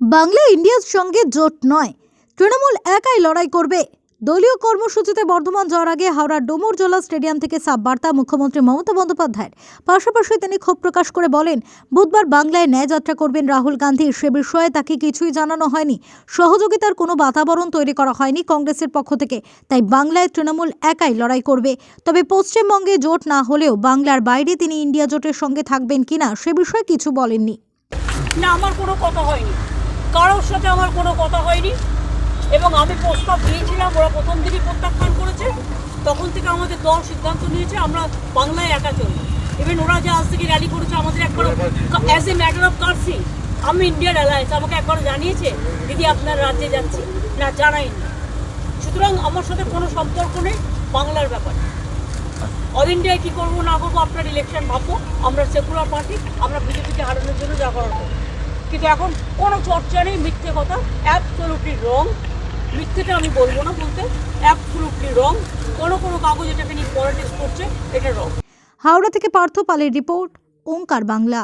বাংলা ইন্ডিয়ার সঙ্গে জোট নয়। তৃণমূল একাই লড়াই করবে। দলীয় কর্মসূচিতে বর্ধমান যাওয়ার আগে হাওড়ার ডোমরজলা স্টেডিয়াম থেকে সাব বার্তা মুখ্যমন্ত্রী মমতা বন্দ্যোপাধ্যায়ের। পাশাপাশি তিনি ক্ষোভ প্রকাশ করে বলেন, বুধবার বাংলায় ন্যায় যাত্রা করবেন রাহুল গান্ধী। সে বিষয়ে তাকে কিছুই জানানো হয়নি। সহযোগিতার কোনো বাতাবরণ তৈরি করা হয়নি কংগ্রেসের পক্ষ থেকে। তাই বাংলায় তৃণমূল একাই লড়াই করবে। তবে পশ্চিমবঙ্গে জোট না হলেও বাংলার বাইরে তিনি ইন্ডিয়া জোটের সঙ্গে থাকবেন কিনা সে বিষয়ে কিছু বলেননি। না, আমার কোনো কথা হয়নি। কারোর সাথে আমার কোনো কথা হয়নি। এবং আমি প্রস্তাব দিয়েছিলাম, ওরা প্রথম দিনই প্রত্যাখ্যান করেছে। তখন থেকে আমাদের দল সিদ্ধান্ত নিয়েছে, আমরা বাংলায় একা চলবো। ইভেন ওরা যে আজ থেকে র্যালি করেছে, আমাদের একবার as a matter of course আমি ইন্ডিয়ান অ্যালায়েন্স আমাকে একবার জানিয়েছে, দিদি, আপনার রাজ্যে যাচ্ছি। না জানাই জানাইনি সুতরাং আমার সাথে কোনো সম্পর্ক নেই, বাংলার ব্যাপারে। অল ইন্ডিয়ায় কী করব, না করব, আপনার ইলেকশন ভাববো। আমরা সেকুলার পার্টি আমরা বিজেপিকে হারানোর জন্য যা করার করব। কিন্তু এখন কোনো চর্চা নেই, মিথ্যে কথা অ্যাবসলুটলি রং মিথ্যেটা আমি বলব না বলতে অ্যাবসলুটলি রং কোনো কোনো কাগজ এটাকে নিয়ে পলিটিক্স করছে, এটা রং হাওড়া থেকে পার্থ পালের রিপোর্ট ওঙ্কার বাংলা।